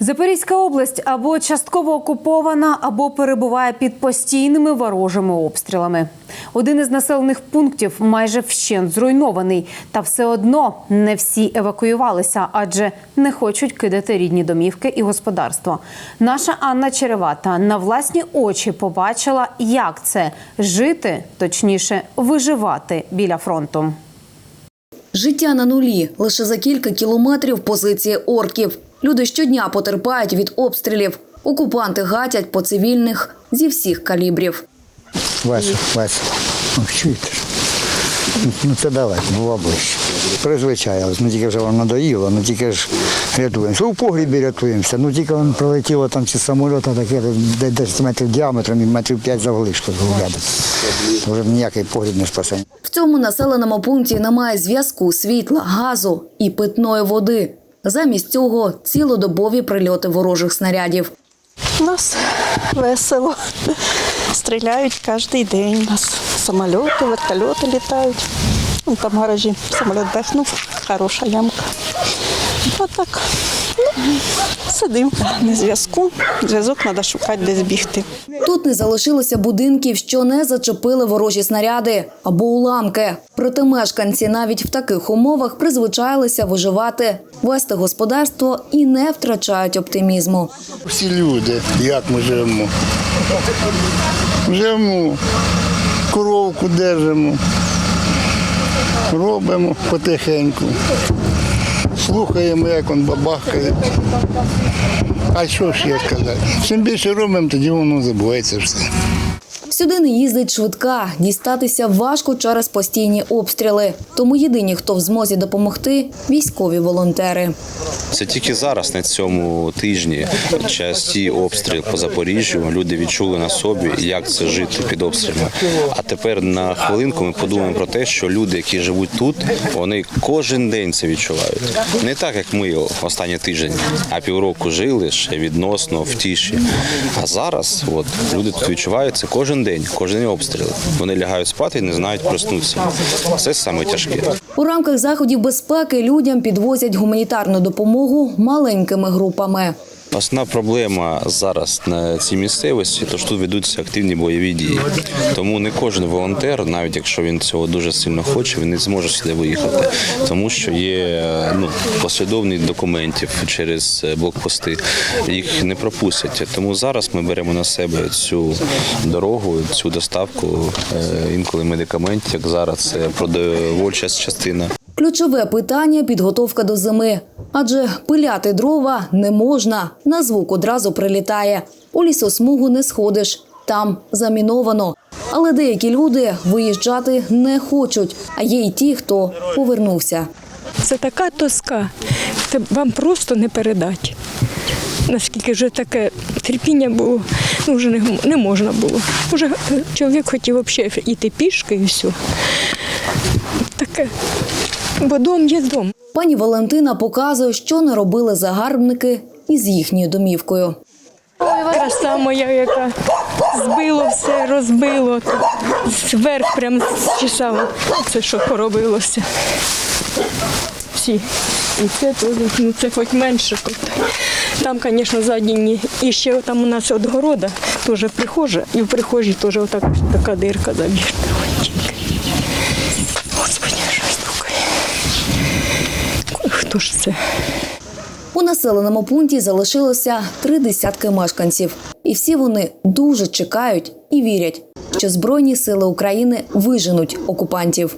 Запорізька область або частково окупована, або перебуває під постійними ворожими обстрілами. Один із населених пунктів майже вщент зруйнований, та все одно не всі евакуювалися, адже не хочуть кидати рідні домівки і господарство. Наша Анна Черевата на власні очі побачила, як це жити, точніше, виживати біля фронту. Життя на нулі. Лише за кілька кілометрів позиції орків. Люди щодня потерпають від обстрілів. Окупанти гатять по цивільних зі всіх калібрів. Весело, весело. Ну, чуєте. Ну це далеко, була ближче. Призвичаїлись, ну тільки вже вам надоїло, ну тільки ж рятуємося. У погрібі рятуємося. Ну тільки воно прилетіло там ці самольоти таке, де 10 метрів діаметром і метрів 5 завглишку згуляти. Вже ніякий погріб не спасе. В цьому населеному пункті немає зв'язку, світла, газу і питної води. Замість цього цілодобові прильоти ворожих снарядів. У нас весело. Стріляють кожен день. У нас самоліти, вертольоти літають. Там в гаражі самоліт дихнув, хороша ямка. Отак. Ну, сидимо на зв'язку. Зв'язок треба шукати, десь бігти. Тут не залишилося будинків, що не зачепили ворожі снаряди або уламки. Проте мешканці навіть в таких умовах призвичаїлися виживати, вести господарство і не втрачають оптимізму. Всі люди, як ми живемо. Живемо, коровку держимо, робимо потихеньку. Слухаємо, як він бабахкає. А що ж я сказати? Чим більше робимо, тоді воно забувається все. Сюди не їздить швидка, дістатися важко через постійні обстріли. Тому єдині, хто в змозі допомогти військові волонтери. Це тільки зараз, на цьому тижні, часті обстріл по Запоріжжю. Люди відчули на собі, як це жити під обстрілами. А тепер на хвилинку ми подумаємо про те, що люди, які живуть тут, вони кожен день це відчувають. Не так, як ми останній тиждень, а півроку жили ще відносно в тиші. А зараз от люди тут відчувають це кожен день, кожен день обстріли. Вони лягають спати і не знають проснутися. Це саме тяжке. У рамках заходів безпеки людям підвозять гуманітарну допомогу маленькими групами. Основна проблема зараз на цій місцевості, то що тут ведуться активні бойові дії. Тому не кожен волонтер, навіть якщо він цього дуже сильно хоче, він не зможе сюди виїхати, тому що є ну послідовність документів через блокпости. Їх не пропустять. Тому зараз ми беремо на себе цю дорогу, цю доставку е, інколи медикаментів, як зараз це продовольча частина. Ключове питання підготовка до зими. Адже пиляти дрова не можна. На звук одразу прилітає. У лісосмугу не сходиш. Там заміновано. Але деякі люди виїжджати не хочуть. А є й ті, хто повернувся. Це така тоска, це вам просто не передати. Наскільки вже таке терпіння було, ну вже не, не можна було. Уже чоловік хотів взагалі йти пішки і все. Таке. Бо дом є дом. Пані Валентина показує, що наробили загарбники із їхньою домівкою. Краса моя, яка збило все, розбило. Зверх прям зчесало. Це що поробилося. Всі. І це теж, ну це хоч менше тут. Там, звісно, задні. І ще там у нас от города, теж прихожа, і в прихожій теж отак, така дирка забіжна. Хто ж це? У населеному пункті залишилося три десятки мешканців, і всі вони дуже чекають і вірять, що Збройні сили України виженуть окупантів.